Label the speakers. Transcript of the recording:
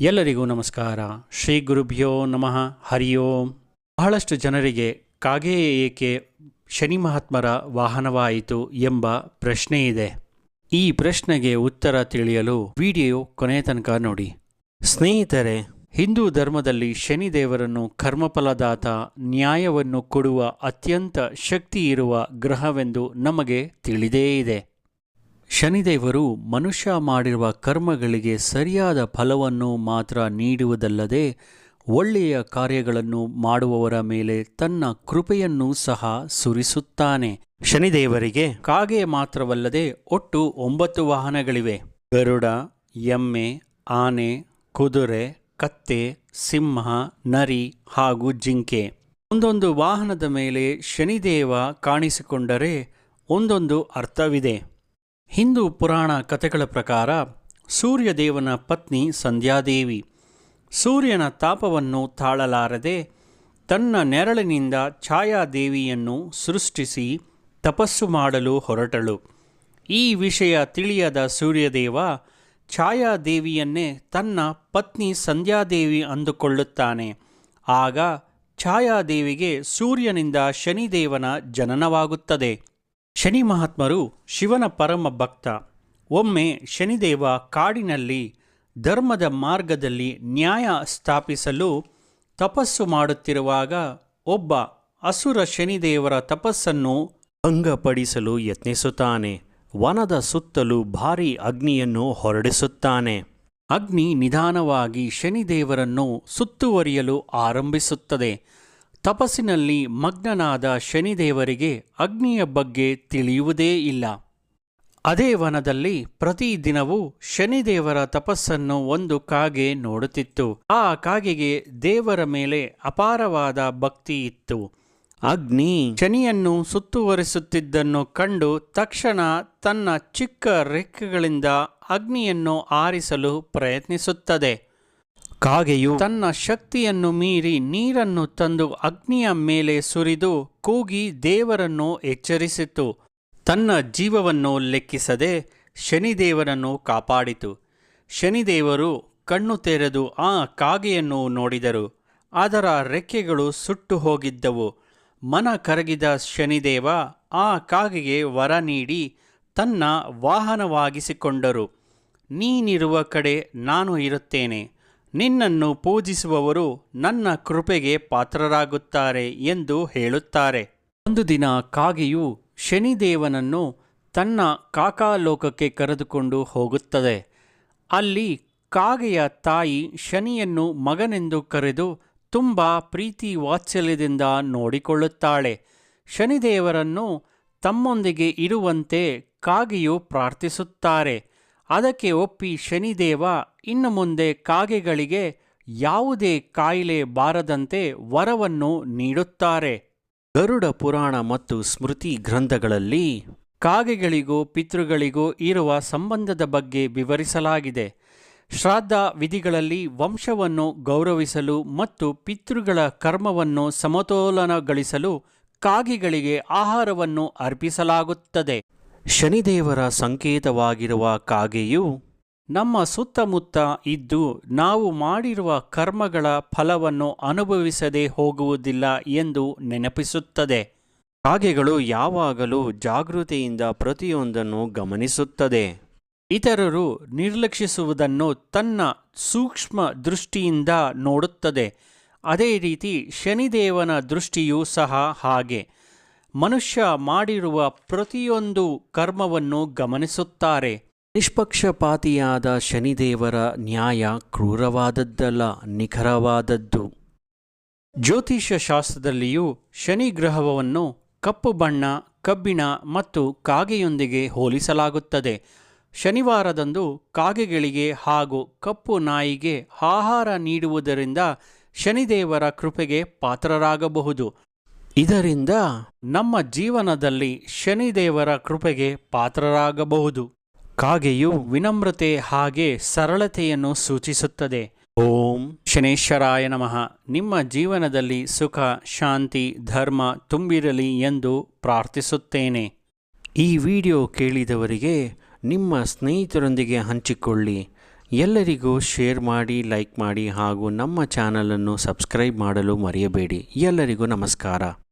Speaker 1: ಎಲ್ಲರಿಗೂ ನಮಸ್ಕಾರ. ಶ್ರೀ ಗುರುಭ್ಯೋ ನಮಃ. ಹರಿ ಓಂ. ಬಹಳಷ್ಟು ಜನರಿಗೆ ಕಾಗೆ ಏಕೆ ಶನಿ ಮಹಾತ್ಮರ ವಾಹನವಾಯಿತು ಎಂಬ ಪ್ರಶ್ನೆ ಇದೆ. ಈ ಪ್ರಶ್ನೆಗೆ ಉತ್ತರ ತಿಳಿಯಲು ವಿಡಿಯೋ ಕೊನೆಯ ತನಕ ನೋಡಿ. ಸ್ನೇಹಿತರೆ, ಹಿಂದೂ ಧರ್ಮದಲ್ಲಿ ಶನಿದೇವರನ್ನು ಕರ್ಮಫಲದಾತ ನ್ಯಾಯವನ್ನು ಕೊಡುವ ಅತ್ಯಂತ ಶಕ್ತಿ ಇರುವ ಗ್ರಹವೆಂದು ನಮಗೆ ತಿಳಿದೇ ಇದೆ. ಶನಿದೇವರು ಮನುಷ್ಯ ಮಾಡಿರುವ ಕರ್ಮಗಳಿಗೆ ಸರಿಯಾದ ಫಲವನ್ನು ಮಾತ್ರ ನೀಡುವುದಲ್ಲದೆ ಒಳ್ಳೆಯ ಕಾರ್ಯಗಳನ್ನು ಮಾಡುವವರ ಮೇಲೆ ತನ್ನ ಕೃಪೆಯನ್ನು ಸಹ ಸುರಿಸುತ್ತಾನೆ. ಶನಿದೇವರಿಗೆ ಕಾಗೆ ಮಾತ್ರವಲ್ಲದೆ ಒಟ್ಟು ಒಂಬತ್ತು ವಾಹನಗಳಿವೆ. ಗರುಡ, ಎಮ್ಮೆ, ಆನೆ, ಕುದುರೆ, ಕತ್ತೆ, ಸಿಂಹ, ನರಿ ಹಾಗೂ ಜಿಂಕೆ. ಒಂದೊಂದು ವಾಹನದ ಮೇಲೆ ಶನಿದೇವ ಕಾಣಿಸಿಕೊಂಡರೆ ಒಂದೊಂದು ಅರ್ಥವಿದೆ. ಹಿಂದೂ ಪುರಾಣ ಕಥೆಗಳ ಪ್ರಕಾರ ಸೂರ್ಯದೇವನ ಪತ್ನಿ ಸಂಧ್ಯಾದೇವಿ ಸೂರ್ಯನ ತಾಪವನ್ನು ತಾಳಲಾರದೆ ತನ್ನ ನೆರಳಿನಿಂದ ಛಾಯಾದೇವಿಯನ್ನು ಸೃಷ್ಟಿಸಿ ತಪಸ್ಸು ಮಾಡಲು ಹೊರಟಳು. ಈ ವಿಷಯ ತಿಳಿಯದ ಸೂರ್ಯದೇವ ಛಾಯಾದೇವಿಯನ್ನೇ ತನ್ನ ಪತ್ನಿ ಸಂಧ್ಯಾದೇವಿ ಅಂದುಕೊಳ್ಳುತ್ತಾನೆ. ಆಗ ಛಾಯಾದೇವಿಗೆ ಸೂರ್ಯನಿಂದ ಶನಿದೇವನ ಜನನವಾಗುತ್ತದೆ. ಶನಿ ಮಹಾತ್ಮರು ಶಿವನ ಪರಮ ಭಕ್ತ. ಒಮ್ಮೆ ಶನಿದೇವ ಕಾಡಿನಲ್ಲಿ ಧರ್ಮದ ಮಾರ್ಗದಲ್ಲಿ ನ್ಯಾಯ ಸ್ಥಾಪಿಸಲು ತಪಸ್ಸು ಮಾಡುತ್ತಿರುವಾಗ ಒಬ್ಬ ಅಸುರ ಶನಿದೇವರ ತಪಸ್ಸನ್ನು ಭಂಗಪಡಿಸಲು ಯತ್ನಿಸುತ್ತಾನೆ. ವನದ ಸುತ್ತಲೂ ಭಾರಿ ಅಗ್ನಿಯನ್ನು ಹೊರಡಿಸುತ್ತಾನೆ. ಅಗ್ನಿ ನಿಧಾನವಾಗಿ ಶನಿದೇವರನ್ನು ಸುತ್ತುವರಿಯಲು ಆರಂಭಿಸುತ್ತದೆ. ತಪಸ್ಸಿನಲ್ಲಿ ಮಗ್ನನಾದ ಶನಿದೇವರಿಗೆ ಅಗ್ನಿಯ ಬಗ್ಗೆ ತಿಳಿಯುವುದೇ ಇಲ್ಲ. ಅದೇ ವನದಲ್ಲಿ ಪ್ರತಿದಿನವೂ ಶನಿದೇವರ ತಪಸ್ಸನ್ನು ಒಂದು ಕಾಗೆ ನೋಡುತ್ತಿತ್ತು. ಆ ಕಾಗೆಗೆ ದೇವರ ಮೇಲೆ ಅಪಾರವಾದ ಭಕ್ತಿ ಇತ್ತು. ಅಗ್ನಿ ಶನಿಯನ್ನು ಸುತ್ತುವರಿಸುತ್ತಿದ್ದನ್ನು ಕಂಡು ತಕ್ಷಣ ತನ್ನ ಚಿಕ್ಕ ರೆಕ್ಕೆಗಳಿಂದ ಅಗ್ನಿಯನ್ನು ಆರಿಸಲು ಪ್ರಯತ್ನಿಸುತ್ತದೆ. ಕಾಗೆಯು ತನ್ನ ಶಕ್ತಿಯನ್ನು ಮೀರಿ ನೀರನ್ನು ತಂದು ಅಗ್ನಿಯ ಮೇಲೆ ಸುರಿದು ಕೂಗಿ ದೇವರನ್ನು ಎಚ್ಚರಿಸಿತು. ತನ್ನ ಜೀವವನ್ನು ಲೆಕ್ಕಿಸದೆ ಶನಿದೇವರನ್ನು ಕಾಪಾಡಿತು. ಶನಿದೇವರು ಕಣ್ಣು ತೆರೆದು ಆ ಕಾಗೆಯನ್ನು ನೋಡಿದರು. ಅದರ ರೆಕ್ಕೆಗಳು ಸುಟ್ಟು ಹೋಗಿದ್ದವು. ಮನ ಕರಗಿದ ಶನಿದೇವ ಆ ಕಾಗೆಗೆ ವರ ನೀಡಿ ತನ್ನ ವಾಹನವಾಗಿಸಿಕೊಂಡರು. ನೀನಿರುವ ಕಡೆ ನಾನು ಇರುತ್ತೇನೆ. ನಿನ್ನನ್ನು ಪೂಜಿಸುವವರು ನನ್ನ ಕೃಪೆಗೆ ಪಾತ್ರರಾಗುತ್ತಾರೆ ಎಂದು ಹೇಳುತ್ತಾರೆ. ಒಂದು ದಿನ ಕಾಗೆಯು ಶನಿದೇವನನ್ನು ತನ್ನ ಕಾಕಾಲೋಕಕ್ಕೆ ಕರೆದುಕೊಂಡು ಹೋಗುತ್ತದೆ. ಅಲ್ಲಿ ಕಾಗೆಯ ತಾಯಿ ಶನಿಯನ್ನು ಮಗನೆಂದು ಕರೆದು ತುಂಬ ಪ್ರೀತಿ ವಾತ್ಸಲ್ಯದಿಂದ ನೋಡಿಕೊಳ್ಳುತ್ತಾಳೆ. ಶನಿದೇವರನ್ನು ತಮ್ಮೊಂದಿಗೆ ಇರುವಂತೆ ಕಾಗೆಯು ಪ್ರಾರ್ಥಿಸುತ್ತಾರೆ. ಅದಕ್ಕೆ ಒಪ್ಪಿ ಶನಿದೇವ ಇನ್ನು ಮುಂದೆ ಕಾಗೆಗಳಿಗೆ ಯಾವುದೇ ಕಾಯಿಲೆ ಬಾರದಂತೆ ವರವನ್ನು ನೀಡುತ್ತಾರೆ. ಗರುಡ ಪುರಾಣ ಮತ್ತು ಸ್ಮೃತಿ ಗ್ರಂಥಗಳಲ್ಲಿ ಕಾಗೆಗಳಿಗೂ ಪಿತೃಗಳಿಗೂ ಇರುವ ಸಂಬಂಧದ ಬಗ್ಗೆ ವಿವರಿಸಲಾಗಿದೆ. ಶ್ರಾದ್ದ ವಿಧಿಗಳಲ್ಲಿ ವಂಶವನ್ನು ಗೌರವಿಸಲು ಮತ್ತು ಪಿತೃಗಳ ಕರ್ಮವನ್ನು ಸಮತೋಲನಗೊಳಿಸಲು ಕಾಗೆಗಳಿಗೆ ಆಹಾರವನ್ನು ಅರ್ಪಿಸಲಾಗುತ್ತದೆ. ಶನಿದೇವರ ಸಂಕೇತವಾಗಿರುವ ಕಾಗೆಯು ನಮ್ಮ ಸುತ್ತಮುತ್ತ ಇದ್ದು ನಾವು ಮಾಡಿರುವ ಕರ್ಮಗಳ ಫಲವನ್ನು ಅನುಭವಿಸದೆ ಹೋಗುವುದಿಲ್ಲ ಎಂದು ನೆನಪಿಸುತ್ತದೆ. ಕಾಗೆಗಳು ಯಾವಾಗಲೂ ಜಾಗೃತಿಯಿಂದ ಪ್ರತಿಯೊಂದನ್ನು ಗಮನಿಸುತ್ತದೆ. ಇತರರು ನಿರ್ಲಕ್ಷಿಸುವುದನ್ನು ತನ್ನ ಸೂಕ್ಷ್ಮ ದೃಷ್ಟಿಯಿಂದ ನೋಡುತ್ತದೆ. ಅದೇ ರೀತಿ ಶನಿದೇವನ ದೃಷ್ಟಿಯೂ ಸಹ ಹಾಗೆ. ಮನುಷ್ಯ ಮಾಡಿರುವ ಪ್ರತಿಯೊಂದು ಕರ್ಮವನ್ನು ಗಮನಿಸುತ್ತಾರೆ. ನಿಷ್ಪಕ್ಷಪಾತಿಯಾದ ಶನಿದೇವರ ನ್ಯಾಯ ಕ್ರೂರವಾದದ್ದಲ್ಲ, ನಿಖರವಾದದ್ದು. ಜ್ಯೋತಿಷ್ಯ ಶಾಸ್ತ್ರದಲ್ಲಿಯೂ ಶನಿ ಗ್ರಹವನ್ನು ಕಪ್ಪು ಬಣ್ಣ, ಕಬ್ಬಿಣ ಮತ್ತು ಕಾಗೆಯೊಂದಿಗೆ ಹೋಲಿಸಲಾಗುತ್ತದೆ. ಶನಿವಾರದಂದು ಕಾಗೆಗಳಿಗೆ ಹಾಗೂ ಕಪ್ಪು ನಾಯಿಗೆ ಆಹಾರ ನೀಡುವುದರಿಂದ ಶನಿದೇವರ ಕೃಪೆಗೆ ಪಾತ್ರರಾಗಬಹುದು. ಇದರಿಂದ ನಮ್ಮ ಜೀವನದಲ್ಲಿ ಶನಿದೇವರ ಕೃಪೆಗೆ ಪಾತ್ರರಾಗಬಹುದು. ಕಾಗೆಯು ವಿನಮ್ರತೆ ಹಾಗೆ ಸರಳತೆಯನ್ನು ಸೂಚಿಸುತ್ತದೆ. ಓಂ. ಶನೇಶ್ವರಾಯ ನಮಃ. ನಿಮ್ಮ ಜೀವನದಲ್ಲಿ ಸುಖ ಶಾಂತಿ ಧರ್ಮ ತುಂಬಿರಲಿ ಎಂದು ಪ್ರಾರ್ಥಿಸುತ್ತೇನೆ. ಈ ವಿಡಿಯೋ ಕೇಳಿದವರಿಗೆ ನಿಮ್ಮ ಸ್ನೇಹಿತರೊಂದಿಗೆ ಹಂಚಿಕೊಳ್ಳಿ.
Speaker 2: ಎಲ್ಲರಿಗೂ ಶೇರ್ ಮಾಡಿ ಲೈಕ್ ಮಾಡಿ ಹಾಗೂ ನಮ್ಮ ಚಾನಲನ್ನು ಸಬ್ಸ್ಕ್ರೈಬ್ ಮಾಡಲು ಮರೆಯಬೇಡಿ. ಎಲ್ಲರಿಗೂ ನಮಸ್ಕಾರ.